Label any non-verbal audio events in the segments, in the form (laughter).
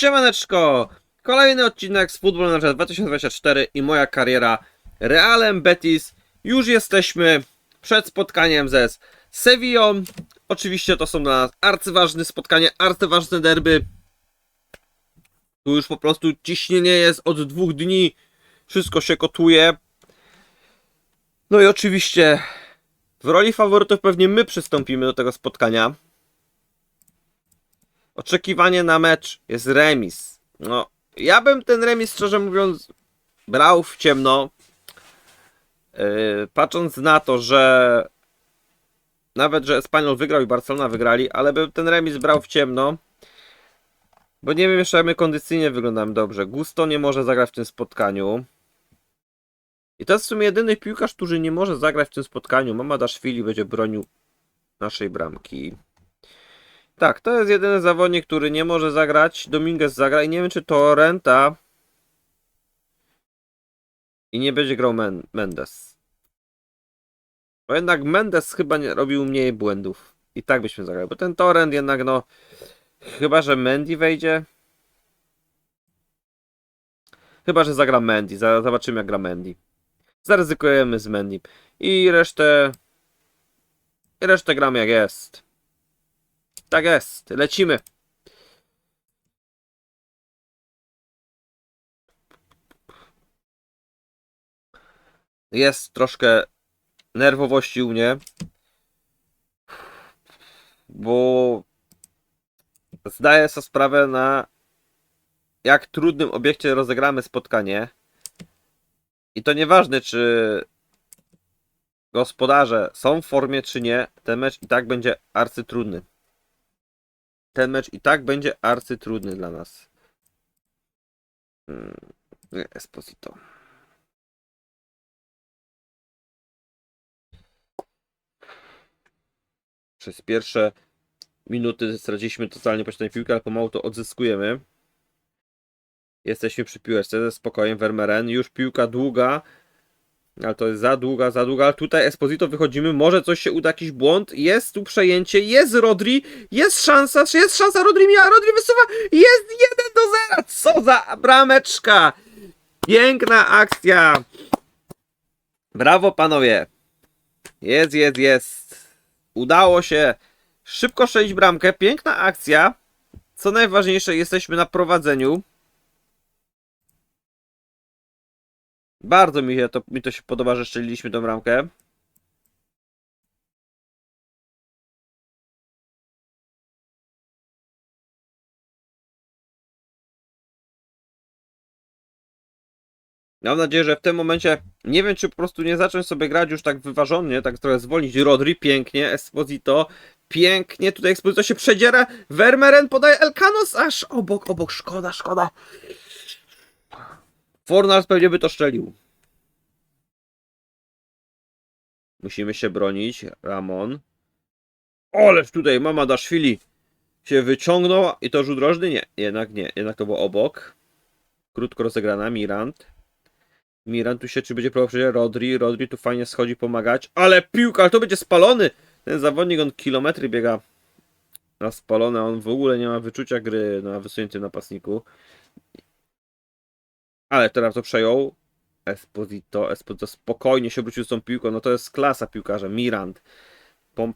Siemaneczko! Kolejny odcinek z Football Manager 2024 i moja kariera Realem Betis. Już jesteśmy przed spotkaniem ze Sevillą. Oczywiście to są dla nas arcyważne spotkanie, arcyważne derby. Tu już po prostu ciśnienie jest od dwóch dni. Wszystko się kotuje. No i oczywiście w roli faworytów pewnie my przystąpimy do tego spotkania. Oczekiwanie na mecz jest remis. No, ja bym ten remis, szczerze mówiąc, brał w ciemno. Yy, patrząc na to, że nawet, że Espanyol wygrał i Barcelona wygrali, ale bym ten remis brał w ciemno. Bo nie wiem jeszcze, jak my kondycyjnie wyglądamy dobrze. Gusto nie może zagrać w tym spotkaniu. I to jest w sumie jedyny piłkarz, który nie może zagrać w tym spotkaniu. Mama Daszwili będzie bronił naszej bramki. Tak, to jest jedyny zawodnik, który nie może zagrać. Dominguez zagra i nie wiem, czy to Renta i nie będzie grał Men Mendes. Bo jednak Mendes chyba nie robił mniej błędów. I tak byśmy zagrali, bo ten Torrent jednak no chyba, że Mendy wejdzie. Chyba, że zagra Mendy. Zobaczymy jak gra Mendy. Zaryzykujemy z Mendy. I resztę i resztę gramy jak jest. Tak jest, lecimy. Jest troszkę nerwowości u mnie, bo zdaję sobie sprawę na jak trudnym obiekcie rozegramy spotkanie. I to nieważne, czy gospodarze są w formie, czy nie, ten mecz i tak będzie arcytrudny ten mecz i tak będzie arcytrudny dla nas. Hmm, Esposito. Przez pierwsze minuty straciliśmy totalnie posiadanie piłki, ale pomału to odzyskujemy. Jesteśmy przy piłeczce ze spokojem. Vermeeren. Już piłka długa. Ale to jest za długa, za długa. Tutaj Esposito wychodzimy. Może coś się uda, jakiś błąd. Jest tu przejęcie. Jest Rodri. Jest szansa. Jest szansa? Rodri mija. Rodri wysuwa. Jest 1 do 0. Co za brameczka. Piękna akcja. Brawo panowie. Jest, jest, jest. Udało się szybko strzelić bramkę. Piękna akcja. Co najważniejsze, jesteśmy na prowadzeniu. Bardzo mi, się to, mi to się podoba, że strzeliliśmy tą bramkę. Mam nadzieję, że w tym momencie nie wiem, czy po prostu nie zacząć sobie grać już tak wyważonie, tak trochę zwolnić. Rodri pięknie, Esposito pięknie, tutaj Esposito się przedziera, Vermeeren podaje Elkanos, aż obok, obok, szkoda, szkoda. Fornals pewnie by to szczelił. Musimy się bronić. Ramon. Oleż tutaj mama Daszwili się wyciągnął i to rzut rożny? Nie, jednak nie. Jednak to było obok. Krótko rozegrana. Mirand. Mirand tu się czy będzie próbował przejść? Rodri. Rodri tu fajnie schodzi pomagać. Ale piłka, ale to będzie spalony. Ten zawodnik on kilometry biega na spalone. On w ogóle nie ma wyczucia gry na wysuniętym napastniku. Ale teraz to przejął. Esposito, Esposito spokojnie się obrócił z tą piłką. No to jest klasa piłkarza. Mirand.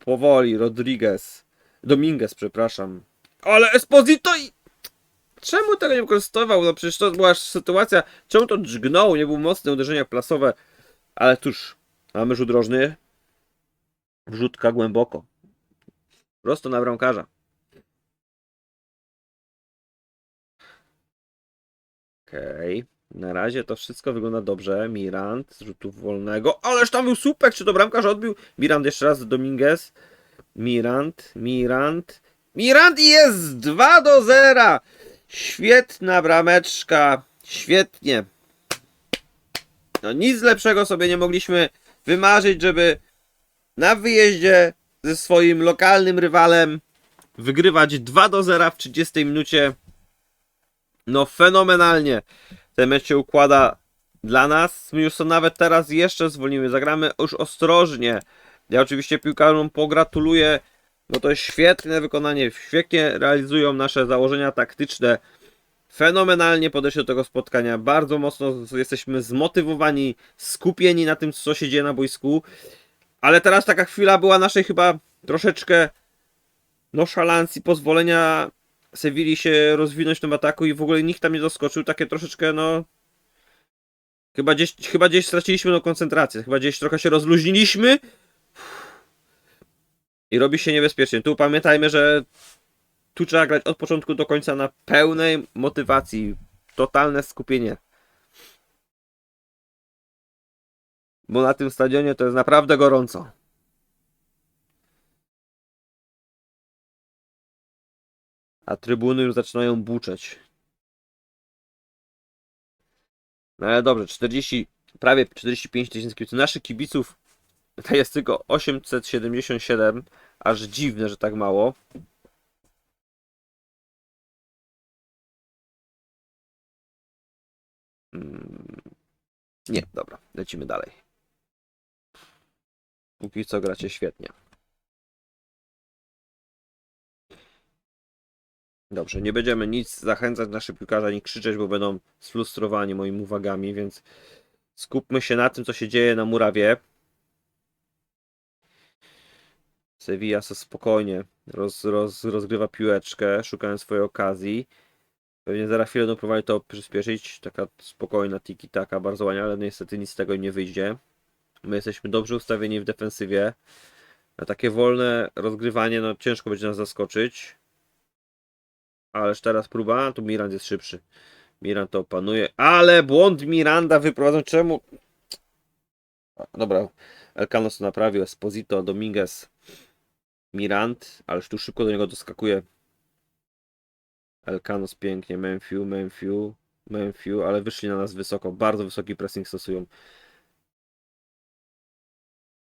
Powoli, Rodriguez. Dominguez, przepraszam. Ale Esposito i... Czemu tego nie wykorzystywał? No przecież to była sytuacja. Czemu to dźgnął? Nie było mocne uderzenia plasowe. Ale tuż. Mamy rzut rożny. Wrzutka głęboko. Prosto na bramkarza. Okej. Na razie to wszystko wygląda dobrze. Mirand z rzutów wolnego. Ależ tam był słupek, czy to bramkarz odbił? Mirand jeszcze raz, Dominguez. Mirand, Mirand. Mirand i jest 2 do 0. Świetna brameczka. Świetnie. No nic lepszego sobie nie mogliśmy wymarzyć, żeby na wyjeździe ze swoim lokalnym rywalem wygrywać 2 do 0 w 30 minucie. No fenomenalnie ten mecz się układa dla nas. My już to nawet teraz jeszcze zwolnimy. Zagramy już ostrożnie. Ja oczywiście piłkarzom pogratuluję. No to jest świetne wykonanie. Świetnie realizują nasze założenia taktyczne. fenomenalnie podeszli do tego spotkania. Bardzo mocno jesteśmy zmotywowani, skupieni na tym, co się dzieje na boisku. Ale teraz taka chwila była naszej chyba troszeczkę nonszalancji, pozwolenia Sewilli się rozwinąć w tym ataku i w ogóle nikt tam nie doskoczył. Takie troszeczkę, no. Chyba gdzieś, chyba gdzieś straciliśmy no, koncentrację. Chyba gdzieś trochę się rozluźniliśmy. I robi się niebezpiecznie. Tu pamiętajmy, że tu trzeba grać od początku do końca na pełnej motywacji. Totalne skupienie. Bo na tym stadionie to jest naprawdę gorąco. A trybuny już zaczynają buczeć. No ale dobrze, 40, prawie 45 tysięcy kibiców. Naszych kibiców to jest tylko 877. Aż dziwne, że tak mało. Mm, Nie, dobra, lecimy dalej. Póki co gracie świetnie. Dobrze, nie będziemy nic zachęcać naszych piłkarzy ani krzyczeć, bo będą sfrustrowani moimi uwagami, więc skupmy się na tym, co się dzieje na murawie. Sevilla sobie spokojnie roz, roz, rozgrywa piłeczkę, szukając swojej okazji. Pewnie zaraz chwilę będą próbowali to przyspieszyć. Taka spokojna tiki-taka, bardzo ładnie, ale niestety nic z tego nie wyjdzie. My jesteśmy dobrze ustawieni w defensywie. Na takie wolne rozgrywanie, no ciężko będzie nas zaskoczyć. Ależ teraz próba, tu Mirand jest szybszy. Mirand to opanuje, ale błąd Miranda wyprowadzą. Czemu? Dobra, Elkanos to naprawił, Esposito, Dominguez, Mirand, ależ tu szybko do niego doskakuje. Elkanos pięknie, Memfiu, Memfiu, Memfiu, ale wyszli na nas wysoko, bardzo wysoki pressing stosują.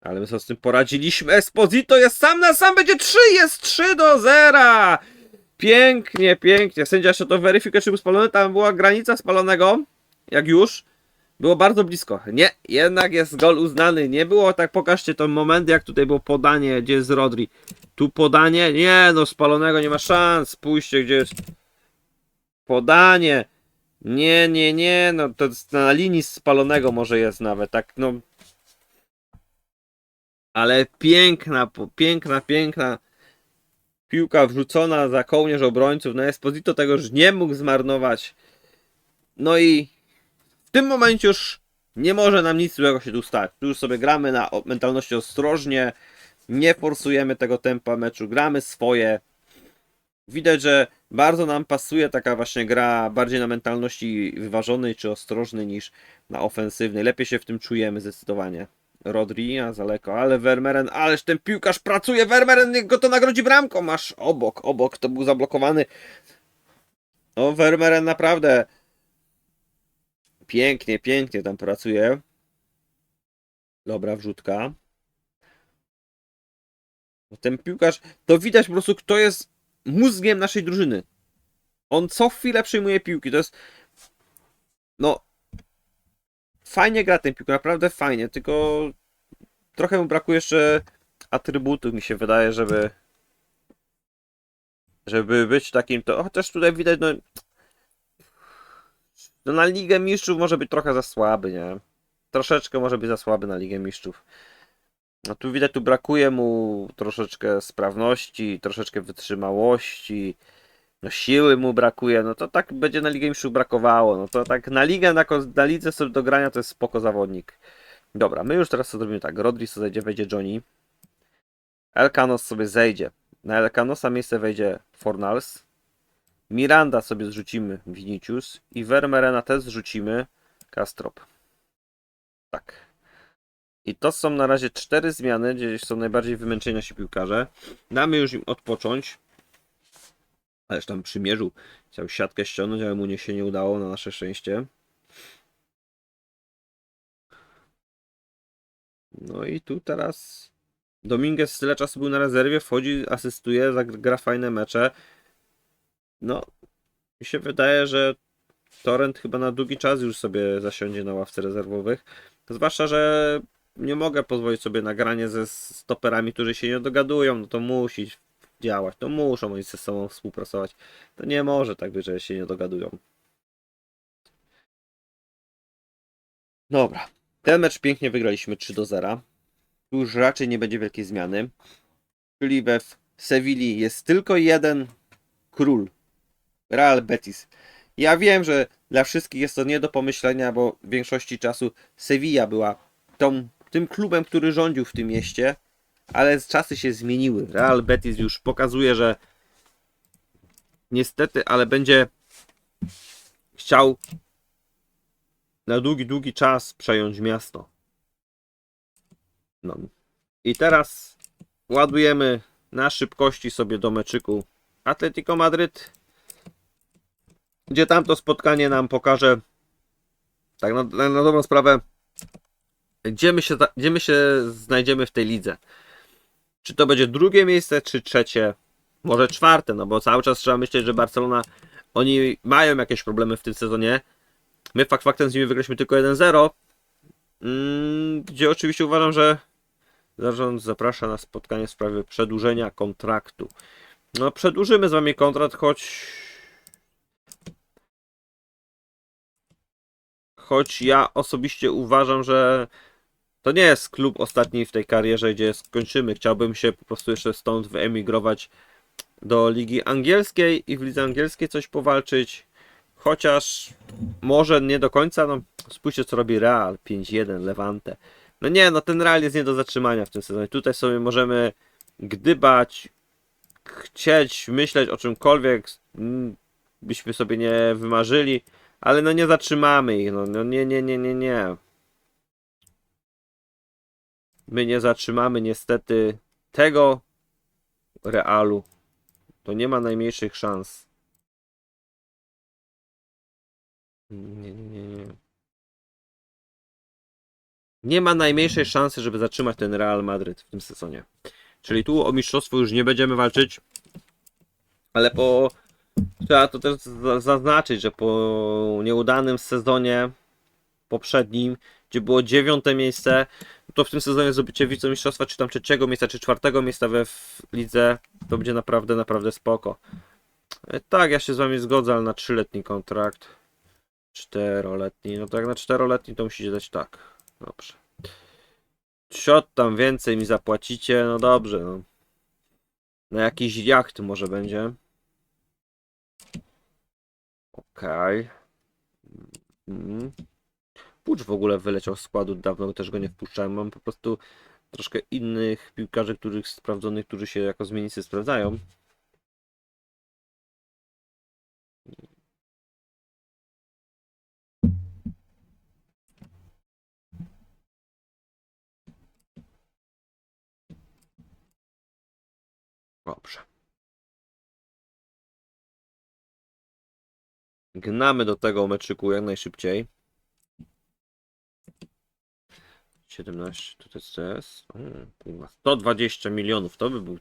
Ale my sobie z tym poradziliśmy. Esposito jest sam na sam, będzie 3, jest 3 do 0. Pięknie, pięknie. Sędzia jeszcze to weryfikuje, czy był spalony. Tam była granica spalonego, jak już. Było bardzo blisko. Nie, jednak jest gol uznany. Nie było tak, pokażcie ten moment, jak tutaj było podanie, gdzie jest Rodri. Tu podanie, nie no, spalonego nie ma szans. Spójrzcie, gdzie jest podanie. Nie, nie, nie, no to na linii spalonego może jest nawet, tak no. Ale piękna, piękna, piękna piłka wrzucona za kołnierz obrońców. No Esposito tego już nie mógł zmarnować. No i w tym momencie już nie może nam nic złego się tu stać. Tu już sobie gramy na mentalności ostrożnie, nie forsujemy tego tempa meczu, gramy swoje. Widać, że bardzo nam pasuje taka właśnie gra bardziej na mentalności wyważonej czy ostrożnej niż na ofensywnej. Lepiej się w tym czujemy zdecydowanie. Rodri, a za daleko, ale Vermeeren, ależ ten piłkarz pracuje, Vermeeren niech go to nagrodzi bramką, masz obok, obok, to był zablokowany. O, Vermeeren naprawdę pięknie, pięknie tam pracuje. Dobra wrzutka. No Ten piłkarz, to widać po prostu, kto jest mózgiem naszej drużyny. On co chwilę przyjmuje piłki, to jest no fajnie gra ten piłkę, naprawdę fajnie, tylko trochę mu brakuje jeszcze atrybutów, mi się wydaje, żeby żeby być takim, to chociaż tutaj widać, no, no na Ligę Mistrzów może być trochę za słaby, nie? Troszeczkę może być za słaby na Ligę Mistrzów. No tu widać, tu brakuje mu troszeczkę sprawności, troszeczkę wytrzymałości, no siły mu brakuje, no to tak będzie na Ligę Mistrzów brakowało, no to tak na ligę, na, na lidze sobie do grania to jest spoko zawodnik. Dobra, my już teraz sobie zrobimy tak, Rodri sobie zejdzie, wejdzie Johnny, Elkanos sobie zejdzie, na Elkanosa miejsce wejdzie Fornals, Miranda sobie zrzucimy Vinicius i Vermeerena też zrzucimy Kastrop. Tak. I to są na razie cztery zmiany, gdzie są najbardziej wymęczeni nasi piłkarze. Damy już im odpocząć. Ależ tam przymierzył. Chciał siatkę ściągnąć, ale mu nie się nie udało, na nasze szczęście. No i tu teraz Dominguez tyle czasu był na rezerwie, wchodzi, asystuje, gra fajne mecze. No, mi się wydaje, że Torrent chyba na długi czas już sobie zasiądzie na ławce rezerwowych. Zwłaszcza, że nie mogę pozwolić sobie na granie ze stoperami, którzy się nie dogadują. No to musi działać. to muszą oni ze sobą współpracować. To nie może tak być, że się nie dogadują. Dobra. Ten mecz pięknie wygraliśmy 3 do 0. Tu już raczej nie będzie wielkiej zmiany. Czyli we Sewilli jest tylko jeden król. Real Betis. Ja wiem, że dla wszystkich jest to nie do pomyślenia, bo w większości czasu Sevilla była tą, tym klubem, który rządził w tym mieście ale czasy się zmieniły. Real Betis już pokazuje, że niestety, ale będzie chciał na długi, długi czas przejąć miasto. No. I teraz ładujemy na szybkości sobie do meczyku Atletico Madryt, gdzie tamto spotkanie nam pokaże tak na, na, na dobrą sprawę, gdzie my, się, gdzie my się znajdziemy w tej lidze. Czy to będzie drugie miejsce, czy trzecie, może czwarte, no bo cały czas trzeba myśleć, że Barcelona, oni mają jakieś problemy w tym sezonie. My fakt faktem z nimi wygraliśmy tylko 1-0, mm, gdzie oczywiście uważam, że zarząd zaprasza na spotkanie w sprawie przedłużenia kontraktu. No, przedłużymy z wami kontrakt, choć. Choć ja osobiście uważam, że to nie jest klub ostatni w tej karierze, gdzie skończymy. Chciałbym się po prostu jeszcze stąd wyemigrować do ligi angielskiej i w lidze angielskiej coś powalczyć. Chociaż może nie do końca. No, spójrzcie, co robi Real 5-1 Levante. No nie, no ten Real jest nie do zatrzymania w tym sezonie. Tutaj sobie możemy gdybać, chcieć, myśleć o czymkolwiek, mm, byśmy sobie nie wymarzyli, ale no nie zatrzymamy ich, no, no nie, nie, nie, nie, nie. My nie zatrzymamy niestety tego Realu. To nie ma najmniejszych szans. Nie, nie, nie, nie. Ma najmniejszej szansy, żeby zatrzymać ten Real Madryt w tym sezonie. Czyli tu o mistrzostwo już nie będziemy walczyć. Ale po. Trzeba to też za- zaznaczyć, że po nieudanym sezonie poprzednim, gdzie było dziewiąte miejsce, to w tym sezonie zdobycie wicemistrzostwa, czy tam trzeciego miejsca, czy czwartego miejsca we w lidze, to będzie naprawdę, naprawdę spoko. E, Tak, ja się z wami zgodzę, ale na trzyletni kontrakt. Czteroletni, no to jak na czteroletni to musicie dać tak. Dobrze. Ciot tam więcej mi zapłacicie, no dobrze, no. Na jakiś jacht może będzie. Okej. Mhm. Pucz w ogóle wyleciał z składu, dawno też go nie wpuszczałem. Mam po prostu troszkę innych piłkarzy, których sprawdzonych, którzy się jako zmiennicy sprawdzają. Dobrze. Gnamy do tego meczyku jak najszybciej. 17, to jest CS. O, kurwa, 120 milionów, to by był.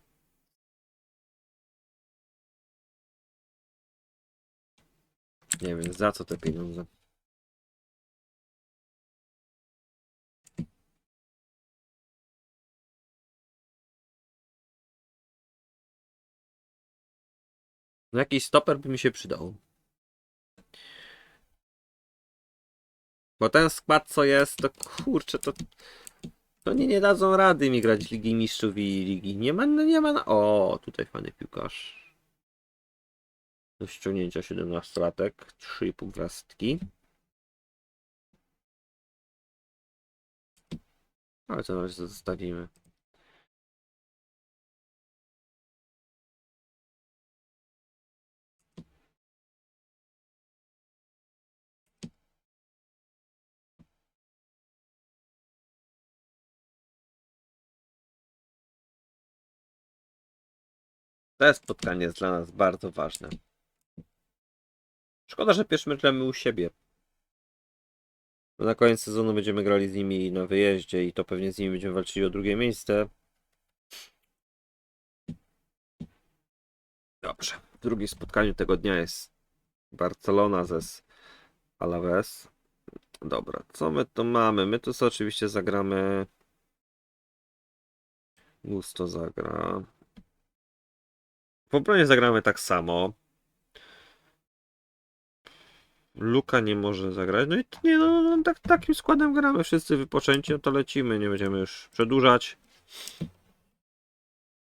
Nie wiem, za co te pieniądze. No jakiś stoper by mi się przydał. Bo ten skład co jest, to kurczę, to, to nie, nie dadzą rady mi grać Ligi Mistrzów i Ligi. Nie ma, no nie ma na... O, tutaj fajny piłkarz. Do ściągnięcia 17-latek, 3,5 gwiazdki. Ale co na razie zostawimy. To spotkanie jest dla nas bardzo ważne. Szkoda, że pierwszy mecz gramy u siebie. Na koniec sezonu będziemy grali z nimi na wyjeździe i to pewnie z nimi będziemy walczyli o drugie miejsce. Dobrze. W drugim spotkaniu tego dnia jest Barcelona ze Alaves. Dobra, co my tu mamy? My tu sobie oczywiście zagramy. Gusto zagra. W obronie zagramy tak samo. Luka nie może zagrać. No i nie, no, no tak, takim składem gramy. Wszyscy wypoczęci, no to lecimy. Nie będziemy już przedłużać.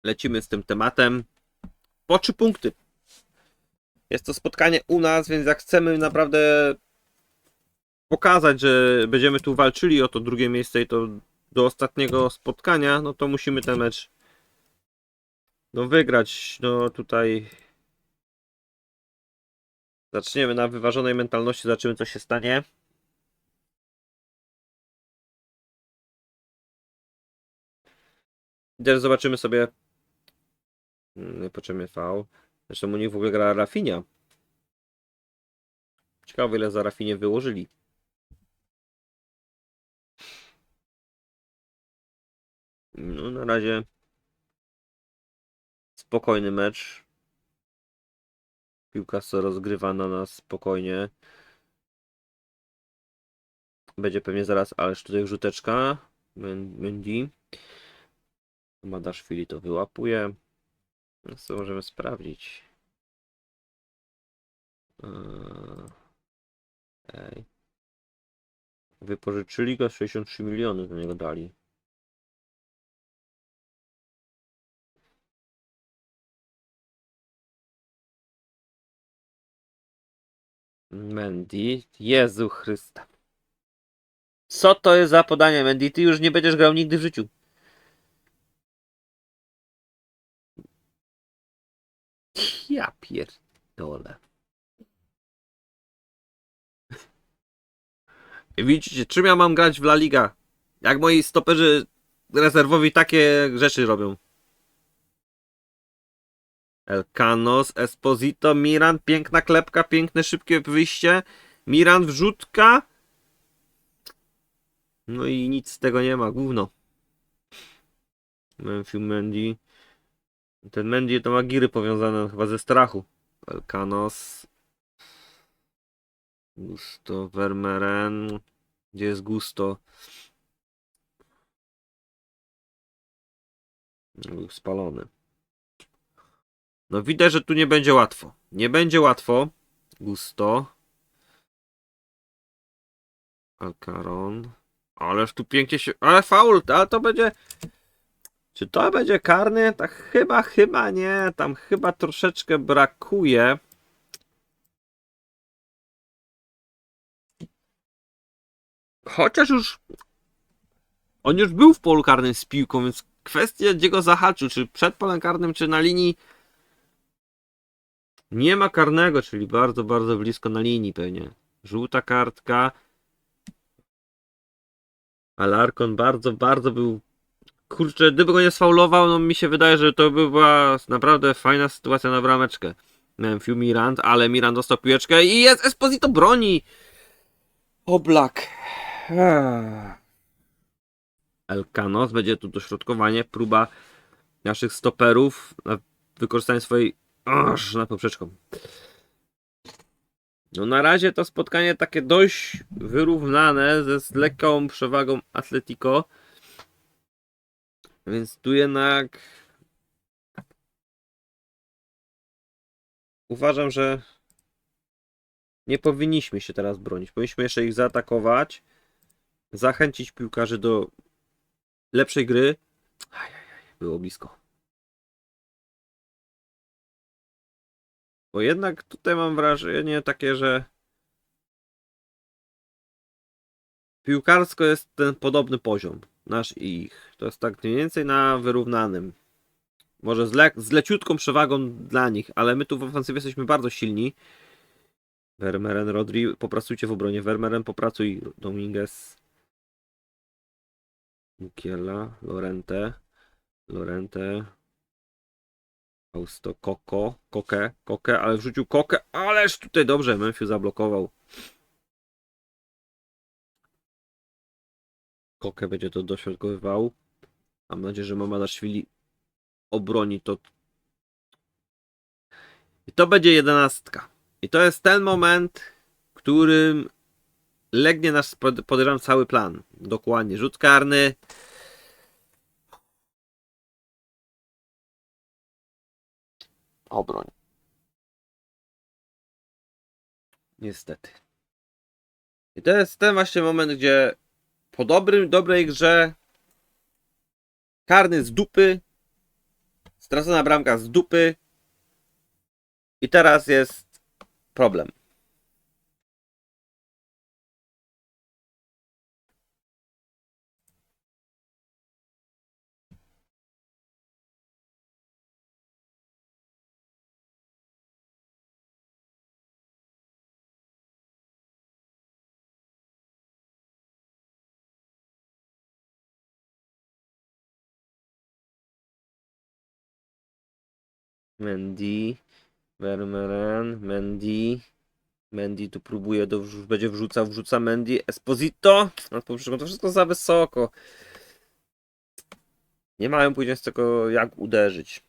Lecimy z tym tematem. Po trzy punkty. Jest to spotkanie u nas, więc jak chcemy naprawdę pokazać, że będziemy tu walczyli o to drugie miejsce i to do ostatniego spotkania, no to musimy ten mecz no wygrać. No tutaj zaczniemy na wyważonej mentalności, zobaczymy co się stanie. I zobaczymy sobie nie potrzebnie V. Zresztą u nich w ogóle gra Rafinia. Ciekawe ile za Rafinie wyłożyli. No na razie spokojny mecz. Piłka rozgrywana na spokojnie. Będzie pewnie zaraz, ależ tutaj rzuteczka. Men- Mendy. Madaszwili to wyłapuje. No co możemy sprawdzić? Eee, Ej. Wypożyczyli go 63 miliony do niego dali. Mendy. Jezu Chrysta. Co to jest za podanie, Mendy? Ty już nie będziesz grał nigdy w życiu. Ja pierdolę. (laughs) Widzicie, czym ja mam grać w La Liga? Jak moi stoperzy rezerwowi takie rzeczy robią. Elkanos, Esposito, Miran, piękna klepka, piękne szybkie wyjście. Miran wrzutka. No i nic z tego nie ma, gówno. Memphis Mendy. Ten Mendy to ma giry powiązane chyba ze strachu. Elkanos. Gusto, Vermeeren. Gdzie jest Gusto? Był spalony. No widać, że tu nie będzie łatwo. Nie będzie łatwo. Gusto. Alcaron. Ależ tu pięknie się... Ale faul, ale to będzie... Czy to będzie karny? Tak chyba, chyba nie. Tam chyba troszeczkę brakuje. Chociaż już on już był w polu karnym z piłką, więc kwestia gdzie go zahaczył, czy przed polem karnym, czy na linii nie ma karnego, czyli bardzo, bardzo blisko na linii pewnie. Żółta kartka. Alarkon bardzo, bardzo był kurczę, gdyby go nie sfaulował, no mi się wydaje, że to by była naprawdę fajna sytuacja na brameczkę. Memphis Mirand, ale Mirand dostał piłeczkę i jest Esposito broni. Oblak. Elkanos, będzie tu dośrodkowanie, próba naszych stoperów na wykorzystanie swojej aż na poprzeczką. No na razie to spotkanie takie dość wyrównane ze z lekką przewagą Atletico. Więc tu jednak uważam, że nie powinniśmy się teraz bronić. Powinniśmy jeszcze ich zaatakować, zachęcić piłkarzy do lepszej gry. Ajajaj, było blisko. Bo jednak tutaj mam wrażenie takie, że piłkarsko jest ten podobny poziom. Nasz i ich. To jest tak mniej więcej na wyrównanym. Może z, le z leciutką przewagą dla nich, ale my tu w ofensywie jesteśmy bardzo silni. Vermeeren, Rodri, popracujcie w obronie. Vermeeren, popracuj. Dominguez. Mukiela, Lorente. Lorente. Fausto, Koko, Koke, Koke, ale wrzucił Kokę, ależ tutaj dobrze, Memphis zablokował. Koke będzie to dośrodkowywał. Mam nadzieję, że Mamadaszwili obroni to. I to będzie jedenastka. I to jest ten moment, którym legnie nasz, pod- podejrzewam, cały plan. Dokładnie. Rzut karny. Obroń. Niestety. I to jest ten właśnie moment, gdzie po dobrym, dobrej grze karny z dupy, stracona bramka z dupy i teraz jest problem. Mendy, Vermeeren, Mendy. Mendy tu próbuje, do, będzie wrzucał, wrzuca Mendy. Esposito! No to wszystko- za wysoko. Nie mają później z tego jak uderzyć.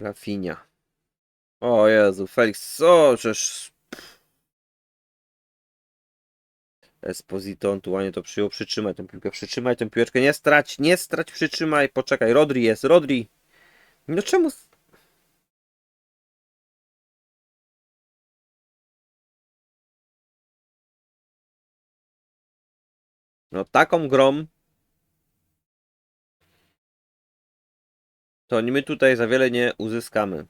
Rafinia. O Jezu, Felix, o, przecież... Esposito, on tu ładnie to przyjął, przytrzymaj tę piłkę, przytrzymaj tę piłeczkę, nie strać, nie strać, przytrzymaj, poczekaj, Rodri jest, Rodri. No czemu... No taką grom to my tutaj za wiele nie uzyskamy.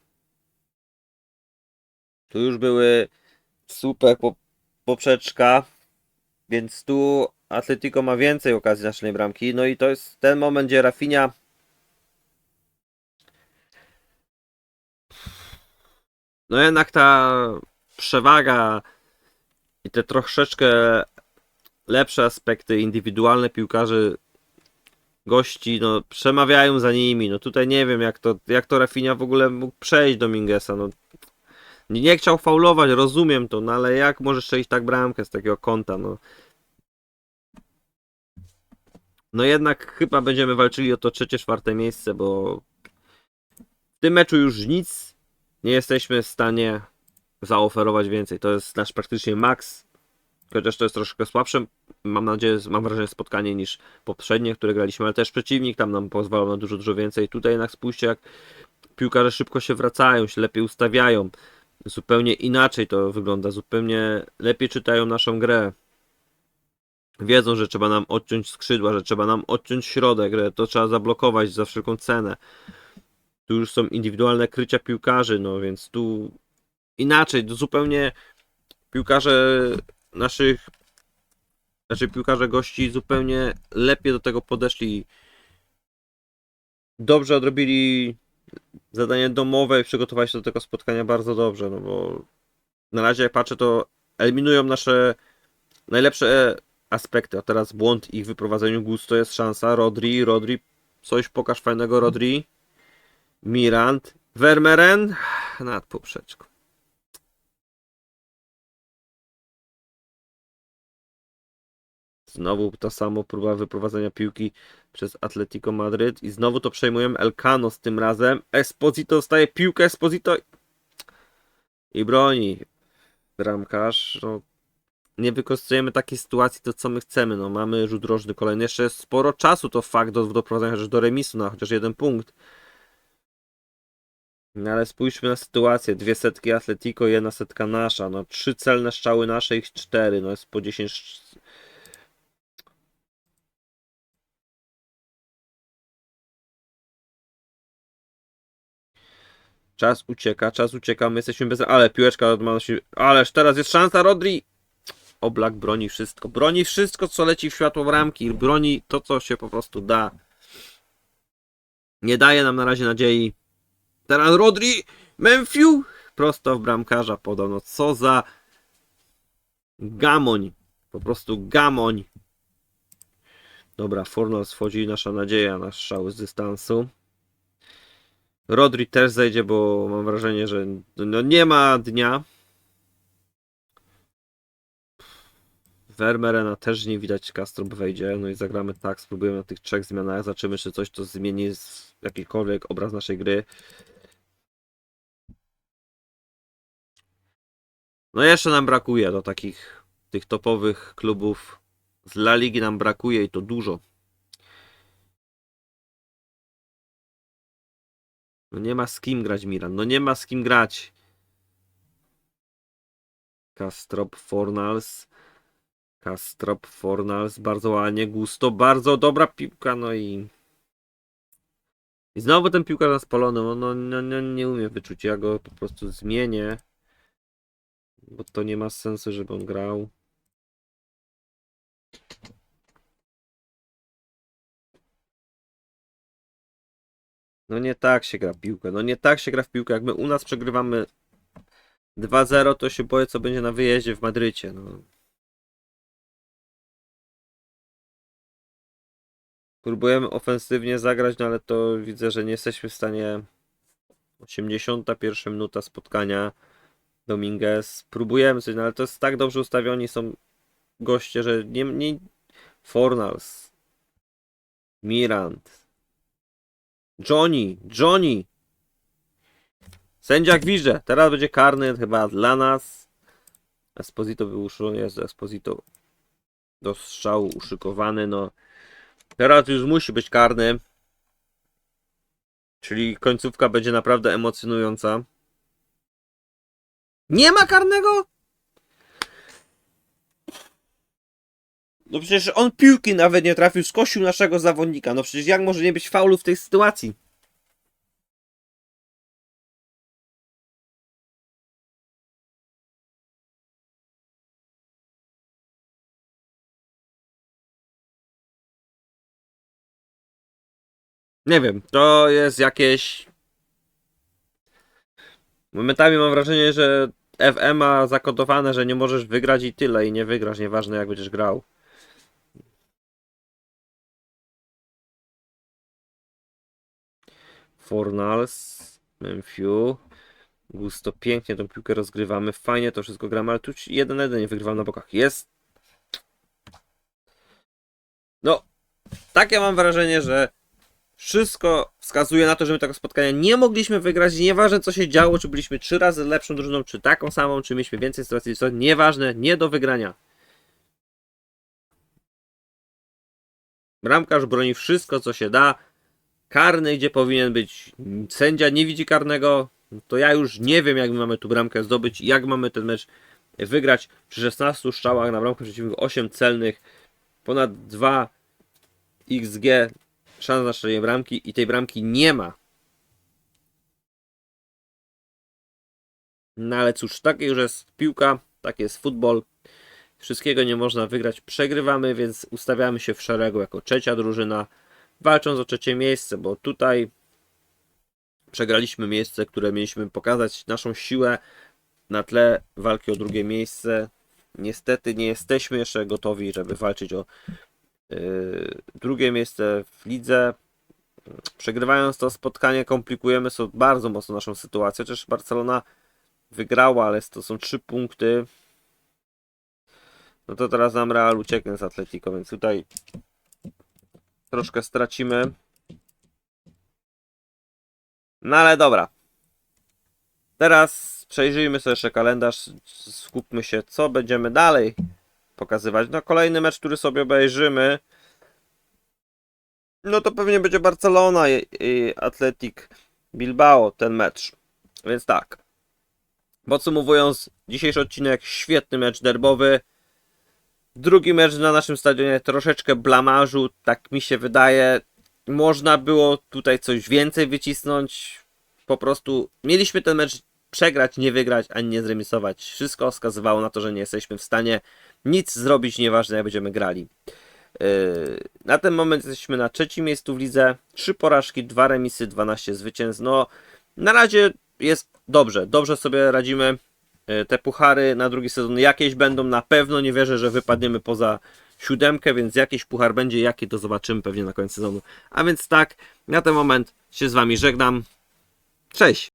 Tu już były super po, poprzeczka, więc tu Atletico ma więcej okazji na strzelenie bramki. No i to jest ten moment, gdzie Rafinha no jednak ta przewaga i te troszeczkę lepsze aspekty indywidualne piłkarzy gości, no przemawiają za nimi. No tutaj nie wiem jak to, jak to Rafinha w ogóle mógł przejść do Mingesa. No nie, chciał faulować, rozumiem to, no ale jak możesz strzelić tak bramkę z takiego kąta, no. No jednak chyba będziemy walczyli o to trzecie, czwarte miejsce, bo w tym meczu już nic nie jesteśmy w stanie zaoferować więcej. To jest nasz praktycznie maks, chociaż to jest troszkę słabsze, mam nadzieję, mam wrażenie, spotkanie niż poprzednie, które graliśmy, ale też przeciwnik tam nam pozwalał na dużo, dużo więcej. Tutaj jednak spójrzcie, jak piłkarze szybko się wracają, się lepiej ustawiają. Zupełnie inaczej to wygląda, zupełnie lepiej czytają naszą grę. Wiedzą, że trzeba nam odciąć skrzydła, że trzeba nam odciąć środek, że to trzeba zablokować za wszelką cenę. Tu już są indywidualne krycia piłkarzy, no więc tu inaczej, zupełnie piłkarze naszych, znaczy piłkarze gości zupełnie lepiej do tego podeszli. Dobrze odrobili zadanie domowe i przygotowali się do tego spotkania bardzo dobrze, no bo na razie jak patrzę, to eliminują nasze najlepsze aspekty, a teraz błąd ich w wyprowadzeniu Gusto jest szansa. Rodri, Rodri, coś pokaż fajnego Rodri. Mirand, Vermeeren nad poprzeczką. Znowu ta sama próba wyprowadzenia piłki przez Atletico Madryt i znowu to przejmujemy Elcano z tym razem. Esposito dostaje piłkę, Esposito i broni. Bramkarz, no, nie wykorzystujemy takiej sytuacji, to co my chcemy. No, mamy rzut rożny kolejny. Jeszcze jest sporo czasu to fakt do doprowadzenia do remisu na chociaż jeden punkt. No ale spójrzmy na sytuację. Dwie setki Atletico, jedna setka nasza. No trzy celne strzały nasze, ich cztery. No jest po 10 Czas ucieka, czas ucieka, my jesteśmy bez... Ale piłeczka się... Ależ teraz jest szansa, Rodri! Oblak broni wszystko. Broni wszystko, co leci w światło bramki. Broni to, co się po prostu da. Nie daje nam na razie nadziei. Teraz Rodri! Memfiu! Prosto w bramkarza podał. No co za... Gamoń. Po prostu gamoń. Dobra, Fornals wchodzi nasza nadzieja na strzały z dystansu. Rodri też zejdzie, bo mam wrażenie, że no nie ma dnia. Vermeerena też nie widać, Kastrup wejdzie, no i zagramy tak, spróbujemy na tych trzech zmianach, zobaczymy, czy coś to zmieni jakikolwiek obraz naszej gry. No jeszcze nam brakuje do takich tych topowych klubów z La Ligi nam brakuje i to dużo. No nie ma z kim grać Milan, no nie ma z kim grać. Kastrop Fornals. Kastrop Fornals, bardzo ładnie. Gusto, bardzo dobra piłka, no i... I znowu ten piłkarz na spalony, no, no, no, no nie umie wyczuć, ja go po prostu zmienię. Bo to nie ma sensu, żeby on grał. No nie tak się gra w piłkę. No nie tak się gra w piłkę. Jak my u nas przegrywamy 2-0, to się boję, co będzie na wyjeździe w Madrycie. No. Próbujemy ofensywnie zagrać, no ale to widzę, że nie jesteśmy w stanie. 81 minuta spotkania. Dominguez. Próbujemy coś, no ale to jest tak dobrze ustawioni są goście, że nie. nie... Fornals. Mirand. Johnny, Johnny. Sędzia gwizdże. Teraz będzie karny chyba dla nas. Esposito był uszulony, jest Esposito do strzału uszykowany, no. Teraz już musi być karny. Czyli końcówka będzie naprawdę emocjonująca. Nie ma karnego? No przecież on piłki nawet nie trafił, skosił naszego zawodnika. No przecież jak może nie być faulu w tej sytuacji? Nie wiem, to jest jakieś. Momentami mam wrażenie, że FM ma zakodowane, że nie możesz wygrać i tyle, i nie wygrasz, nieważne jak będziesz grał. Fornals, Memphis, Gusto, pięknie tą piłkę rozgrywamy, fajnie to wszystko gramy, ale tu jeden jeden nie wygrywam na bokach. Jest. No, takie mam wrażenie, że wszystko wskazuje na to, że my tego spotkania nie mogliśmy wygrać. Nieważne co się działo, czy byliśmy trzy razy lepszą drużyną, czy taką samą, czy mieliśmy więcej sytuacji, to nieważne, nie do wygrania. Bramkarz broni wszystko, co się da. Karny, gdzie powinien być sędzia, nie widzi karnego. To ja już nie wiem, jak my mamy tu bramkę zdobyć, jak mamy ten mecz wygrać. Przy 16 strzałach na bramkę przeciwnych 8 celnych, ponad 2 XG szans na strzelenie bramki i tej bramki nie ma. No ale cóż, takie już jest piłka, tak jest futbol. Wszystkiego nie można wygrać, przegrywamy, więc ustawiamy się w szeregu jako trzecia drużyna, walcząc o trzecie miejsce, bo tutaj przegraliśmy miejsce, które mieliśmy pokazać naszą siłę na tle walki o drugie miejsce. Niestety nie jesteśmy jeszcze gotowi, żeby walczyć o Yy, drugie miejsce w lidze. Przegrywając to spotkanie, komplikujemy sobie bardzo mocno naszą sytuację. Chociaż Barcelona wygrała, ale to są trzy punkty. No to teraz nam Real ucieknie z Atletico, więc tutaj troszkę stracimy. No ale dobra. Teraz przejrzyjmy sobie jeszcze kalendarz. Skupmy się, co będziemy dalej pokazywać. No kolejny mecz, który sobie obejrzymy, no to pewnie będzie Barcelona i, i Atletic Bilbao ten mecz. Więc tak. Podsumowując, dzisiejszy odcinek, świetny mecz derbowy. Drugi mecz na naszym stadionie, troszeczkę blamażu, tak mi się wydaje. Można było tutaj coś więcej wycisnąć. Po prostu mieliśmy ten mecz przegrać, nie wygrać, ani nie zremisować. Wszystko wskazywało na to, że nie jesteśmy w stanie nic zrobić, nieważne jak będziemy grali. Yy, na ten moment jesteśmy na trzecim miejscu w lidze. Trzy porażki, dwa remisy, 12 zwycięstw. No, na razie jest dobrze. Dobrze sobie radzimy. Yy, te puchary na drugi sezon jakieś będą. Na pewno nie wierzę, że wypadniemy poza siódemkę, więc jakiś puchar będzie. Jaki to zobaczymy pewnie na końcu sezonu. A więc tak, na ten moment się z Wami żegnam. Cześć!